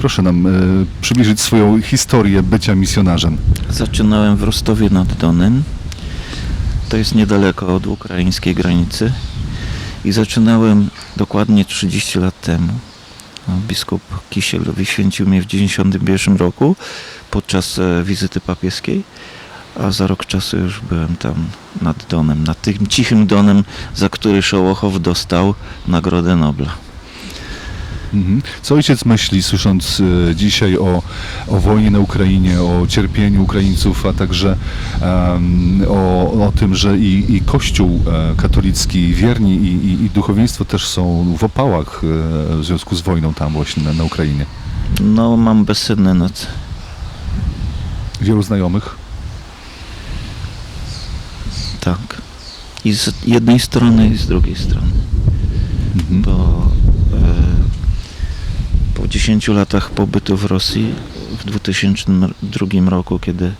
Proszę nam e, przybliżyć swoją historię bycia misjonarzem. Zaczynałem w Rostowie nad Donem. To jest niedaleko od ukraińskiej granicy. I zaczynałem dokładnie 30 lat temu. Biskup Kisiel wyświęcił mnie w 91 roku podczas e, wizyty papieskiej, a za rok czasu już byłem tam nad Donem, nad tym cichym Donem, za który Szołochow dostał Nagrodę Nobla. Mhm. Co ojciec myśli, słysząc e, dzisiaj o, o wojnie na Ukrainie, o cierpieniu Ukraińców, a także em, o, o tym, że i, i Kościół e, katolicki, wierni i, i, i duchowieństwo też są w opałach e, w związku z wojną tam właśnie na, na Ukrainie? No, mam bezsenny noc. Wielu znajomych? Tak. I z jednej strony, i z drugiej strony. Mhm. Bo 10 latach pobytu w Rosji, w 2002 roku, kiedy e,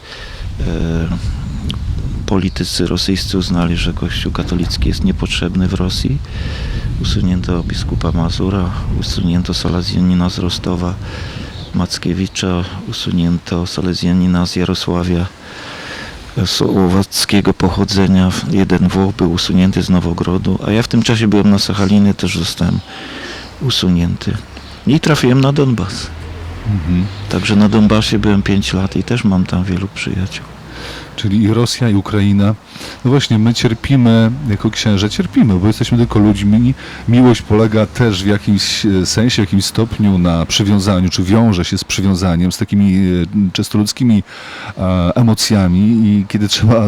politycy rosyjscy uznali, że Kościół katolicki jest niepotrzebny w Rosji, usunięto biskupa Mazura, usunięto salezjanina z Rostowa, Mackiewicza, usunięto salezjanina z Jarosławia, słowackiego pochodzenia, jeden Włoch był usunięty z Nowogrodu, a ja w tym czasie byłem na Sachalinie, też zostałem usunięty. I trafiłem na Donbas. Mhm. Także na Donbasie byłem 5 lat i też mam tam wielu przyjaciół. Czyli i Rosja, i Ukraina. No właśnie, my cierpimy, jako księże cierpimy, bo jesteśmy tylko ludźmi. Miłość polega też w jakimś e, sensie, w jakimś stopniu na przywiązaniu, czy wiąże się z przywiązaniem, z takimi e, często ludzkimi e, emocjami i kiedy trzeba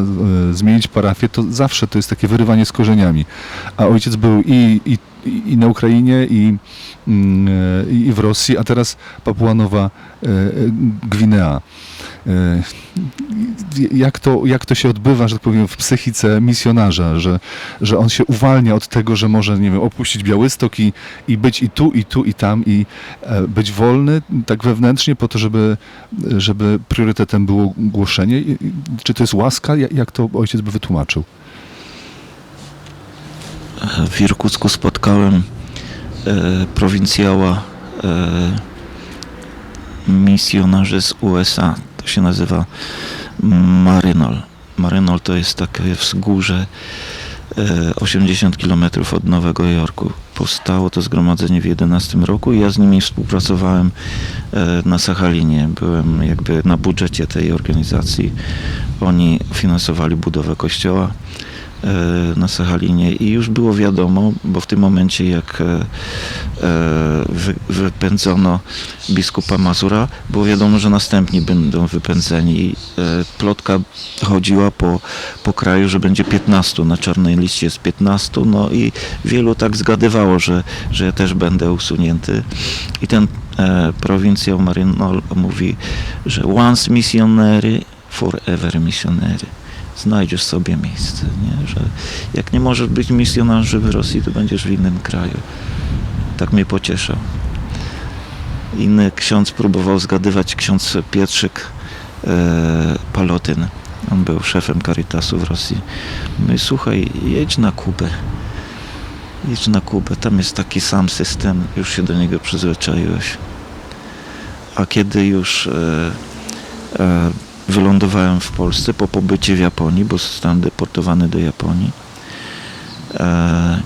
zmienić parafię, to zawsze to jest takie wyrywanie z korzeniami. A ojciec był i, i, i na Ukrainie, i, mm, e, i w Rosji, a teraz Papua Nowa e, e, Gwinea. Jak to, jak to się odbywa, że tak powiem, w psychice misjonarza, że, że on się uwalnia od tego, że może, nie wiem, opuścić Białystok i, i być i tu, i tu, i tam, i być wolny tak wewnętrznie po to, żeby, żeby priorytetem było głoszenie. Czy to jest łaska? Jak to ojciec by wytłumaczył? W Irkucku spotkałem e, prowincjała e, misjonarzy z USA. To się nazywa Marynol. Marynol to jest takie wzgórze e, 80 km od Nowego Jorku. Powstało to zgromadzenie w 11 roku i ja z nimi współpracowałem e, na Sachalinie. Byłem jakby na budżecie tej organizacji. Oni finansowali budowę kościoła e, na Sachalinie i już było wiadomo, bo w tym momencie jak e, e, wy, wypędzono biskupa Mazura, było wiadomo, że następni będą wypędzeni. E, Plotka chodziła po, po kraju, że będzie 15, na czarnej liście jest 15, no i wielu tak zgadywało, że, że ja też będę usunięty. I ten e, prowincjał Marynol mówi, że once missionery, forever missionery znajdziesz sobie miejsce, nie? że jak nie możesz być misjonarzem w Rosji, to będziesz w innym kraju. Tak mnie pocieszał. Inny ksiądz próbował zgadywać, ksiądz Pietrzyk e, Palotyn. On był szefem Caritasu w Rosji. Mówi, słuchaj, jedź na Kubę. Jedź na Kubę, tam jest taki sam system, już się do niego przyzwyczaiłeś. A kiedy już e, e, wylądowałem w Polsce po pobycie w Japonii, bo zostałem deportowany do Japonii. E,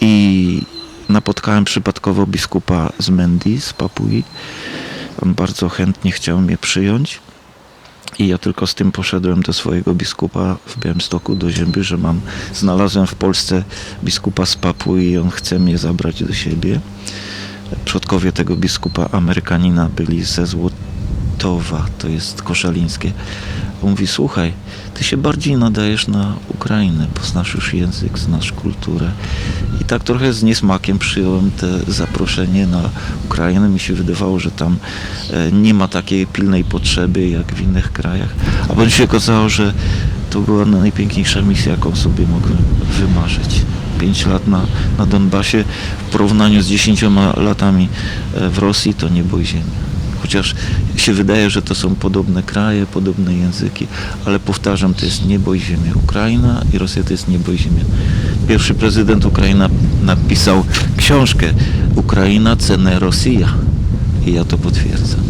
I napotkałem przypadkowo biskupa z Mendi, z Papui. On bardzo chętnie chciał mnie przyjąć. I ja tylko z tym poszedłem do swojego biskupa w Białymstoku, do Zięby, że mam, znalazłem w Polsce biskupa z Papui i on chce mnie zabrać do siebie. Przodkowie tego biskupa Amerykanina byli ze Złotowa, to jest koszalińskie. Mówi, słuchaj, ty się bardziej nadajesz na Ukrainę, bo znasz już język, znasz kulturę. I tak trochę z niesmakiem przyjąłem te zaproszenie na Ukrainę. Mi się wydawało, że tam e, nie ma takiej pilnej potrzeby jak w innych krajach. A potem się okazało, że to była najpiękniejsza misja, jaką sobie mogłem wymarzyć. Pięć lat na, na Donbasie w porównaniu z dziesięcioma latami e, w Rosji to niebo i ziemia. Chociaż się wydaje, że to są podobne kraje, podobne języki, ale powtarzam, to jest niebo i ziemia. Ukraina i Rosja to jest niebo i ziemia. Pierwszy prezydent Ukrainy napisał książkę Ukraina, cenę Rosja. I ja to potwierdzam.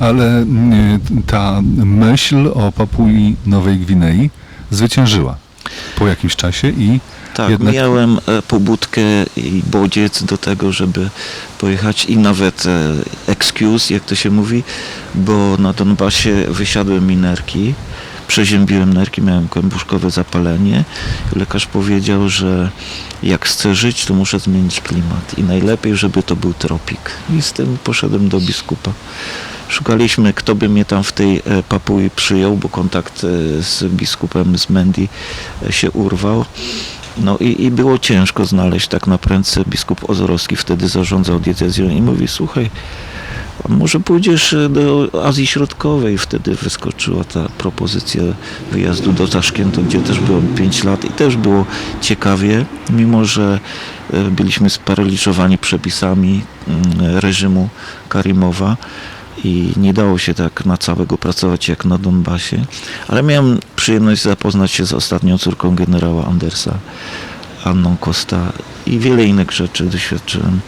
Ale mm, ta myśl o Papui Nowej Gwinei zwyciężyła po jakimś czasie i Tak, Jednak- miałem e, pobudkę i bodziec do tego, żeby pojechać i nawet e, excuse, jak to się mówi, bo na Donbasie wysiadły mi nerki, przeziębiłem nerki, miałem kłębuszkowe zapalenie. Lekarz powiedział, że jak chcę żyć, to muszę zmienić klimat i najlepiej, żeby to był tropik. I z tym poszedłem do biskupa. Szukaliśmy, kto by mnie tam w tej e, Papui przyjął, bo kontakt z biskupem z Mendi się urwał. No i, i było ciężko znaleźć tak na prędce. Biskup Ozorowski wtedy zarządzał diecezją i mówi, słuchaj, może pójdziesz do Azji Środkowej. Wtedy wyskoczyła ta propozycja wyjazdu do Taszkentu, gdzie też byłem 5 lat i też było ciekawie, mimo że e, byliśmy sparaliżowani przepisami mm, reżimu Karimowa i nie dało się tak na całego pracować jak na Donbasie, ale miałem przyjemność zapoznać się z ostatnią córką generała Andersa, Anną Costa i wiele innych rzeczy doświadczyłem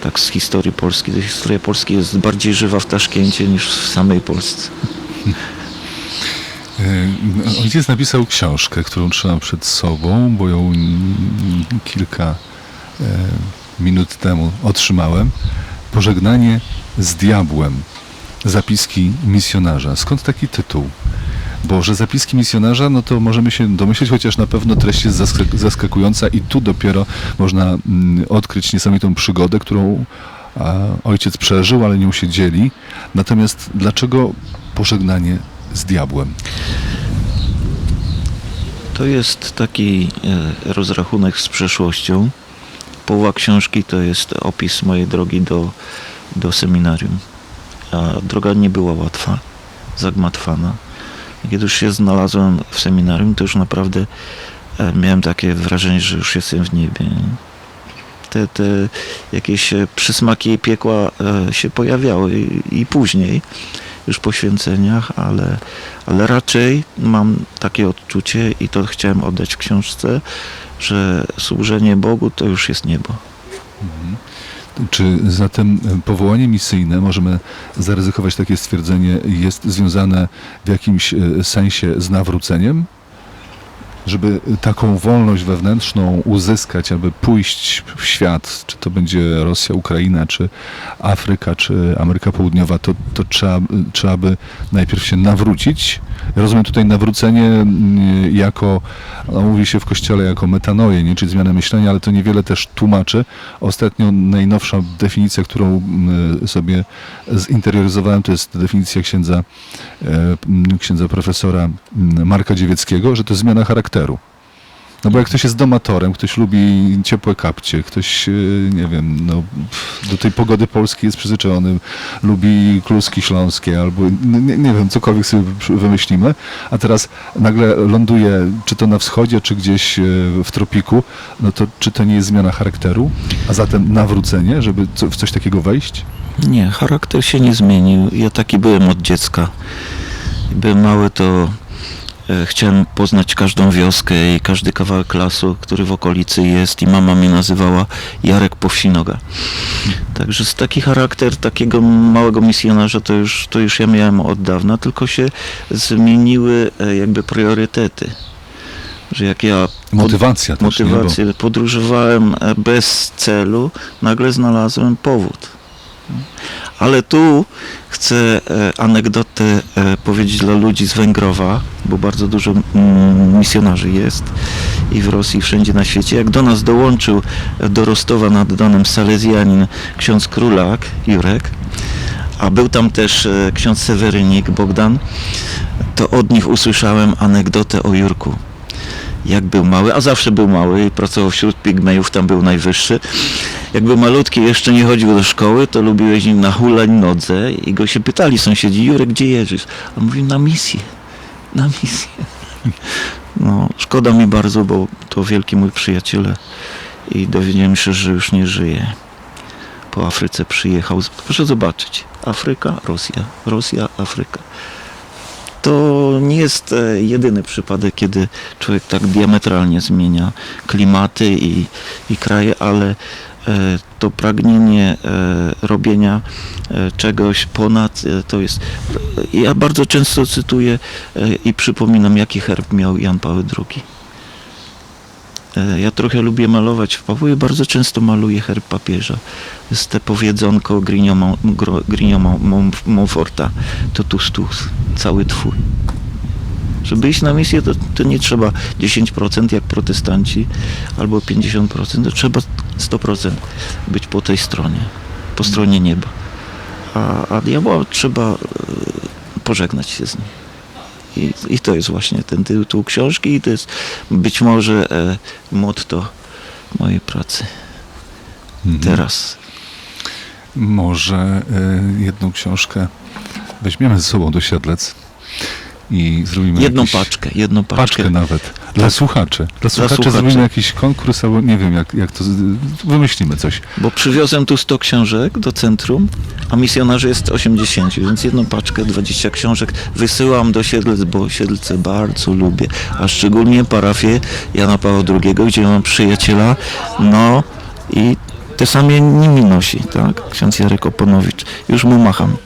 tak z historii Polski. Historia Polski jest bardziej żywa w Taszkencie niż w samej Polsce. e, ojciec napisał książkę, którą trzymam przed sobą, bo ją kilka e, minut temu otrzymałem. Pożegnanie z diabłem. Zapiski misjonarza. Skąd taki tytuł? Bo że zapiski misjonarza, no to możemy się domyśleć, chociaż na pewno treść jest zaskak- zaskakująca i tu dopiero można mm, odkryć niesamowitą przygodę, którą a, ojciec przeżył, ale nią się dzieli. Natomiast dlaczego pożegnanie z diabłem? To jest taki e, rozrachunek z przeszłością. Połowa książki to jest opis mojej drogi do, do seminarium. A droga nie była łatwa, zagmatwana. Kiedy już się znalazłem w seminarium, to już naprawdę e, miałem takie wrażenie, że już jestem w niebie. Te, te jakieś e, przysmaki piekła e, się pojawiały i, i później, już po święceniach, ale, ale raczej mam takie odczucie i to chciałem oddać w książce, że służenie Bogu to już jest niebo. Czy zatem e, powołanie misyjne, możemy zaryzykować takie stwierdzenie, jest związane w jakimś e, sensie z nawróceniem? Żeby taką wolność wewnętrzną uzyskać, aby pójść w świat, czy to będzie Rosja, Ukraina, czy Afryka, czy Ameryka Południowa, to, to trzeba, trzeba by najpierw się nawrócić. Rozumiem tutaj nawrócenie mm, jako, no, mówi się w kościele jako metanoję, nie, czyli zmianę myślenia, ale to niewiele też tłumaczy. Ostatnio najnowsza definicja, którą mm, sobie zinterioryzowałem, to jest definicja księdza, e, księdza profesora mm, Marka Dziewieckiego, że to jest zmiana charakteru. No bo jak ktoś jest domatorem, ktoś lubi ciepłe kapcie, ktoś, e, nie wiem, no, do tej pogody polskiej jest przyzwyczajony, lubi kluski śląskie albo, nie, nie wiem, cokolwiek sobie wymyślimy, a teraz nagle ląduje, czy to na wschodzie, czy gdzieś e, w tropiku, no to czy to nie jest zmiana charakteru, a zatem nawrócenie, żeby w coś takiego wejść? Nie, charakter się nie zmienił. Ja taki byłem od dziecka. Byłem mały, to chciałem poznać każdą wioskę i każdy kawałek lasu, który w okolicy jest i mama mnie nazywała Jarek Powsinoga. Także z taki charakter takiego małego misjonarza to już, to już ja miałem od dawna, tylko się zmieniły e, jakby priorytety. Że jak ja pod- Motywacja też? Bo-. Podróżowałem e, bez celu, nagle znalazłem powód. Ale tu chcę e, anegdotę e, powiedzieć dla ludzi z Węgrowa, bo bardzo dużo mm, misjonarzy jest i w Rosji, i wszędzie na świecie. Jak do nas dołączył do Rostowa nad Donem Salezjanin ksiądz Królak, Jurek, a był tam też e, ksiądz Sewerynik, Bogdan, to od nich usłyszałem anegdotę o Jurku jak był mały, a zawsze był mały i pracował wśród pigmejów, tam był najwyższy. Jak był malutki, jeszcze nie chodził do szkoły, to lubił jeździć na hulajnodze i go się pytali sąsiedzi, Jurek, gdzie jedziesz? A mówił, na misję, na misję. No, szkoda mi bardzo, bo to wielki mój przyjaciel i dowiedziałem się, że już nie żyje. Po Afryce przyjechał. Proszę zobaczyć. Afryka, Rosja, Rosja, Afryka. To nie jest e, jedyny przypadek, kiedy człowiek tak diametralnie zmienia klimaty i, i kraje, ale to pragnienie e, robienia e, czegoś ponad e, to jest. Ja bardzo często cytuję e, i przypominam, jaki herb miał Jan Paweł II. E, Ja trochę lubię malować w Pawły, bardzo często maluję herb papieża. Jest te powiedzonko Mon- Montforta. To tus, tus, cały twój. Żeby iść na misję, to, to nie trzeba 10% jak protestanci, albo 50%, to trzeba 100% być po tej stronie, po stronie nieba. A, a diabła trzeba e, pożegnać się z nim. I, I to jest właśnie ten tytuł książki i to jest być może e, motto mojej pracy Mhm. teraz. Może y, jedną książkę weźmiemy ze sobą do Siedlec i zrobimy Jedną jakiś, paczkę, jedną paczkę. paczkę nawet. Dla Tak. słuchaczy. Dla słuchaczy słuchaczy. zrobimy jakiś konkurs, albo nie wiem, jak, jak to. Wymyślimy coś. Bo przywiozłem tu 100 książek do centrum, a misjonarzy jest 80, więc jedną paczkę, 20 książek wysyłam do Siedlec, bo Siedlce bardzo lubię, a szczególnie parafię Jana Pawła II, gdzie mam przyjaciela, no i te same nimi nosi, tak? Ksiądz Jarek Oponowicz. Już mu macham.